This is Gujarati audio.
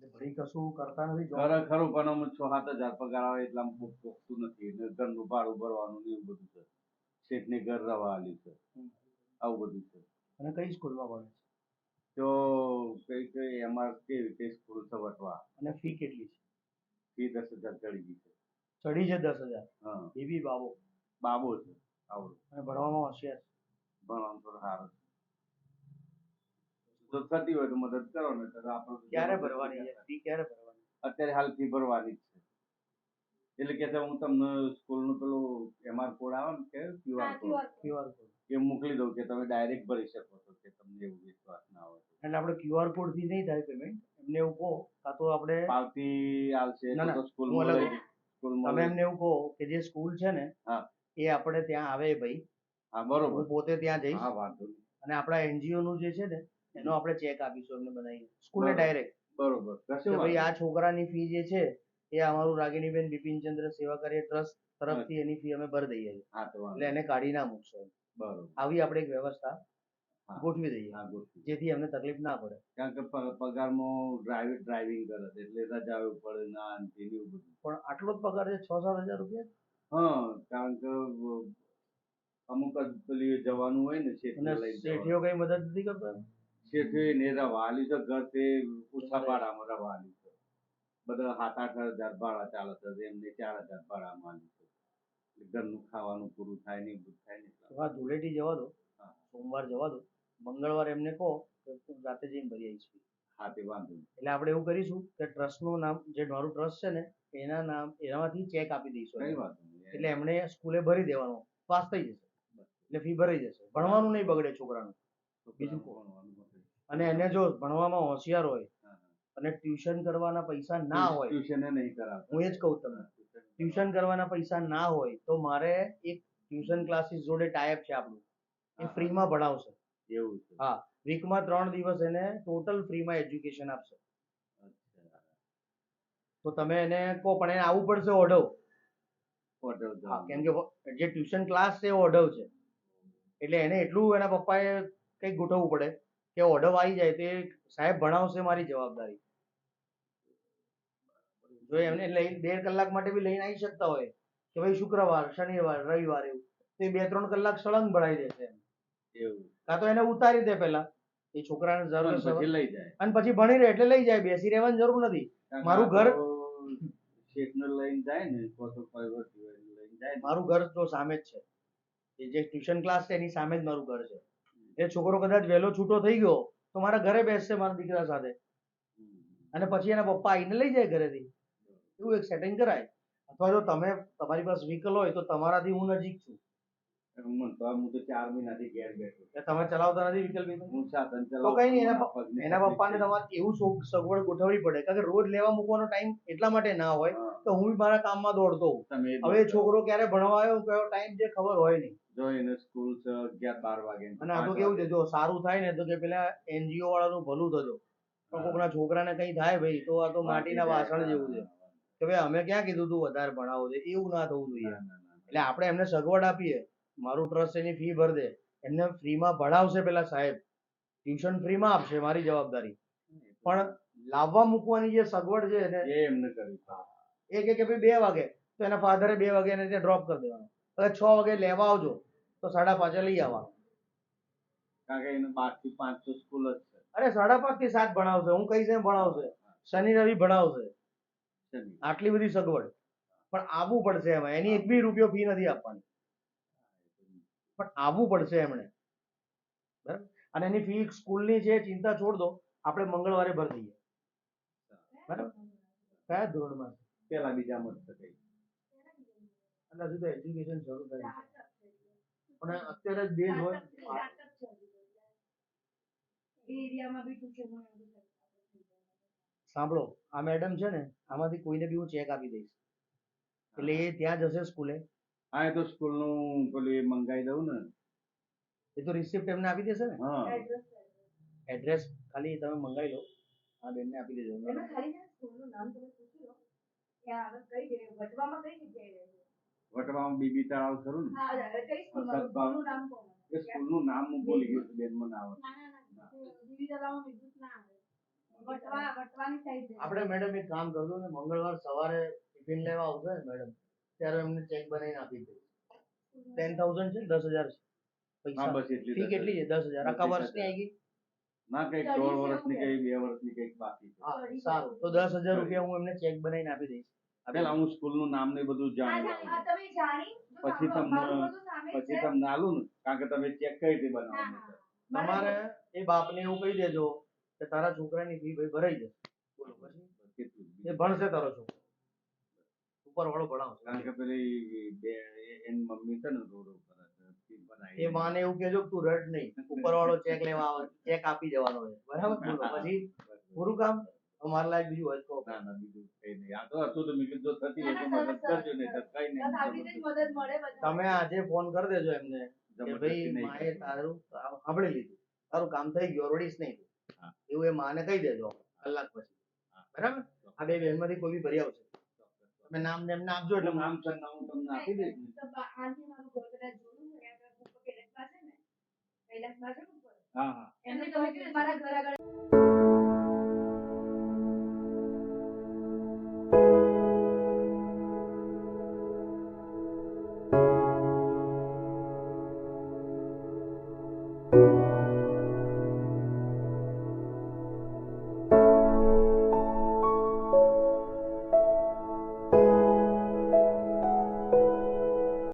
કશું કરતા નથી? ઘરે ખરું પણ અમે છ સાત હજાર પગાર આવે એટલે પોખતું નથી ઘરનું ભાડું ભરવાનું ને એવું બધું છે. શેઠની ઘર રવા આલ્યું છે. આવું બધું છે. અને કઈ સ્કૂલમાં ભણે છે? તો કઈ કઈ એમાં કેવી રીતે સ્કૂલ છે વટવા? અને ફી કેટલી છે? ફી દસ હજાર ચડી ગઈ છે. ચડી છે દસ હજાર? હા. બેબી બાબો. બાબો છે આવડો. અને ભણવામાં હોશિયાર? ભણવાનું થોડું સારું છે. જો થતી હોય તો મદદ કરો ને તો આપણે ક્યારે ભરવાની છે ફી ક્યારે ભરવાની? અત્યારે હાલ ફી ભરવાની જ છે. એટલે કે હું તમને સ્કૂલનું પેલું એમઆર કોડ આવે ને કે ક્યુઆર કોડ ક્યુઆર કોડ એ મોકલી દઉં કે તમે ડાયરેક્ટ ભરી શકો છો કે તમને એવું વિશ્વાસ ના હોય એટલે આપણે ક્યુઆર કોડથી નહીં થાય પેમેન્ટ એમને એવું કહો કાં તો આપણે પાવતી આવશે ના, તો સ્કૂલમાં તમે એમને એવું કહો કે જે સ્કૂલ છે ને હા. એ આપણે ત્યાં આવે ભાઈ. હા હું બરોબર પોતે ત્યાં જઈશ. હા વાંધો નહીં. અને આપણા એનજીઓ નું જે છે ને એનો આપણે ચેક આપીશું એમને બનાવીને. સ્કૂલે. ડાયરેક્ટ બરોબર. કે ભાઈ આ છોકરાની ફી જે છે એ અમારું રાગિણીબેન બિપિનચંદ્ર સેવા કાર્ય ટ્રસ્ટ તરફથી એની ફી અમે ભરી દઈએ છીએ. એટલે એને કાઢી ના મૂકશો બરોબર. આવી આપણે એક વ્યવસ્થા ગોઠવી દઈએ. જેથી અમને તકલીફ ના પડે. કારણ કે પગારમાં ડ્રાઈવ ડ્રાઇવિંગ કરે છે એટલે રજા પડે ના એવું બધું. પણ આટલો જ પગાર છે છ સાત હજાર રૂપિયા? હા કારણ કે અમુક જ પેલી જવાનું હોય ને. શેઠીઓ કઈ મદદ નથી કરતો? શેઠે ને રવા તો છે ઘર તે ઓછા ભાડામાં રવાલી છે. બધા સાત આઠ હજાર ભાડા ચાલે છે એમને ચાર હજાર ભાડામાં આલ્યું છે. ઘરનું ખાવાનું પૂરું થાય નહીં બધું થાય નહીં હા ધૂળેટી જવા દો. સોમવાર જવા દો. મંગળવાર એમને કહો કે રાતે જઈને ભરી આવીશ. હા તે વાંધો. એટલે આપણે એવું કરીશું કે ટ્રસ્ટનું નામ જે મારું ટ્રસ્ટ છે ને એના નામ એનામાંથી ચેક આપી દઈશું કઈ નહીં. એટલે એમણે સ્કૂલે ભરી દેવાનો. પાસ થઈ જશે. એટલે ફી ભરાઈ જશે. ભણવાનું નહીં બગડે છોકરાનું. બીજું કહો. અને એને જો ભણવામાં હોશિયાર હોય. અને ટ્યુશન કરવાના પૈસા ના હોય ટ્યુશન નહીં કરાવતા હું એ જ કહું તમને. ટ્યુશન કરવાના પૈસા ના હોય તો મારે એક ટ્યુશન ક્લાસીસ જોડે ટાઈપ છે આપણું. એ ફ્રીમાં ભણાવશે. એવું છે. હા વીકમાં ત્રણ દિવસ એને ટોટલ ફ્રીમાં એજ્યુકેશન આપશે. તો તમે એને કહો પણ એને આવવું પડશે ઓઢવ. ઓઢવ. કેમ કે જે ટ્યુશન ક્લાસ છે એ ઓઢવ છે. એટલે એને એટલું એના પપ્પાએ કંઈક ગોઠવવું પડે. કે ઓર્ડર આવી જાય તે સાહેબ ભણાવશે મારી જવાબદારી. જો એમને લઈ બે કલાક માટે બી લઈને આવી શકતા હોય કે ભાઈ શુક્રવાર શનિવાર રવિવાર એવું તો બે ત્રણ કલાક સળંગ ભણાવી દેશે એમ. એવું. કાં તો એને ઉતારી દે પહેલા. એ છોકરાને જરૂર પછી લઈ જાય. અને પછી ભણી રહે એટલે લઈ જાય બેસી રહેવાની જરૂર નથી. મારું ઘર- શેઠને લઈને જાય ને લઈને જાય. મારું ઘર તો સામે જ છે. એ જે ટ્યુશન ક્લાસ છે એની સામે જ મારું ઘર છે. એ છોકરો કદાચ વહેલો છૂટો થઈ ગયો તો મારા ઘરે બેસશે મારા દીકરા સાથે. અને પછી એના પપ્પા આવીને લઈ જાય ઘરેથી. એવું એક સેટિંગ કરાય. અથવા જો તમે તમારી પાસે વ્હીકલ હોય તો તમારાથી હું નજીક છું. હું તો હું તો ચાર મહિનાથી ઘેર બેઠો એટલે તમે ચલાવતા નથી વ્હીકલ વ્હીકલ હું સાધન તો ચલાવું કઈ નહીં એના મારા એના પપ્પાને તમારે એવું સગ- સગવડ ગોઠવવી પડે કારણ કે રોજ લેવા મૂકવાનો ટાઈમ એટલા માટે ના હોય હા, કે હું બી મારા કામમાં દોડતો હોઉં. તમે એ હવે છોકરો ક્યારે ભણવા આવ્યો કયો ટાઈમ છે ખબર હોય નહીં જો એને સ્કૂલ છે અગિયાર બાર વાગે અને આ તો કેવું છે જો સારું થાય ને તો કે પેલા એનજીઓ વાળાનું ભલું થતો પણ કોકના છોકરાને કઈ થાય ભાઈ તો આ તો માટીના વાસણ જેવું છે. કે ભાઈ અમે ક્યાં કીધું તું વધારે ભણાવો છે? એવું ના થવું જોઈએ. એટલે આપણે એમને સગવડ આપીએ મારું ટ્રસ્ટ એની ફી ભર દે. એમને ફ્રીમાં ભણાવશે પેલા સાહેબ. ટ્યુશન ફ્રીમાં આપશે મારી જવાબદારી. પણ લાવવા મૂકવાની જે સગવડ છે એને એ એમને કરી. એ કે કે ભાઈ બે વાગે તો એના ફાધરે બે વાગે એને ત્યાં ડ્રોપ કરી દેવાનો. હવે છ વાગે લેવા આવજો તો સાડા પાંચે લઈ આવવાનો. કારણ કે એને બારથી પાંચ તો સ્કૂલ જ છે. અરે સાડા પાંચથી સાત ભણાવશે હું કહીશ એમ ભણાવશે. શનિ રવિ ભણાવશે. આટલી બધી સગવડ. પણ આવવું પડશે એમાં. એની એક બી રૂપિયો ફી નથી આપવાની. પણ આવવું પડશે એમણે. બરાબર? અને એની ફી સ્કૂલની છે ચિંતા છોડ દો આપણે મંગળવારે ભરી દઈએ. બરાબર? કયા ધોરણમાં? પેલા બીજા મત છે એટલે હજુ તો એજ્યુકેશન શરૂ થાય છે. પણ અત્યારે જ બેઝ હોય. સાંભળો આ મેડમ છે ને આમાંથી કોઈને બી હું ચેક આપી દઈશ. એટલે એ ત્યાં જશે સ્કૂલે હા એ તો સ્કૂલનું પેલું એ મંગાઈ દઉં ને. એ તો રિસિપ્ટ એમને આપી દેશે ને? હા. એડ્રેસ ખાલી તમે મંગાવી લો. આ બેનને આપી દેજો. એમાં ખાલી છે ને સ્કૂલનું નામ તમે પૂછી લો. કે આગળ કઈ જગ્યાએ વટવામાં કઈ જગ્યાએ વટવામાં બીબી તળાવ ખરું ને? હા કઈ સ્કૂલમાં? સ્કૂલનું નામ કહો એ સ્કૂલનું નામ હું ગયો બેન મને આવે ના ના ના વિવિધ તલાવમાં ના આવે. વટવા વટવાની સાઈડ આપણે મેડમ એક કામ કરજો ને મંગળવાર સવારે ટિફિન લેવા આવશે ને મેડમ. ત્યારે એમને ચેક બનાવીને આપી દઈશ. ટેન થાઉઝન્ડ છે દસ હજાર છે પૈસા. બસ એટલી ફી કેટલી છે? દસ હજાર. આખા વર્ષની આવી ગઈ? ના કંઈક દોઢ વર્ષની કઈ બે વર્ષની કંઈક બાકી છે. સારું. તો દસ હજાર રૂપિયા હું એમને ચેક બનાવીને આપી દઈશ. પેલા હું સ્કૂલનું નામ ને બધું જાણી. પછી તમને- પછી. તમને આલું ને કારણ કે તમે ચેક કઈ રીતે. છે તમારે એ બાપને એવું કહી દેજો કે તારા છોકરાની ફી ભાઈ ભરાઈ જશે. બોલો પછી એ ભણશે તારો છોકરો. ઉપર વાળો ભણાવશે કારણ કે પેલી બે એની મમ્મી છે ને રોડ ઉપર. એ માને એવું કેજો તું રડ નહીં. ઉપર વાળો ચેક લેવા આવે ચેક આપી દેવાનો હોય. બરાબર? પછી પૂરું કામ? અમારા લાયક બીજું હોય તો. ના ના બીજું કઈ નહીં. આ તો હતું તો મેં કીધું થતી હોય મદદ કરજો નહીં તો કઈ નહીં. તમે આજે ફોન કરી દેજો એમને કે ભાઈ માએ તારું સાંભળી લીધું. તારું કામ થઈ ગયું રડીશ નહીં એવું એ માને કહી દેજો કલાક પછી. બરાબર? આ બે બહેનમાંથી કોઈ બી ભરી આવશે. તમે નામ ને એમને આપજો એટલે નામ સરનામું તમને આપી દઈશ હા હા. તમે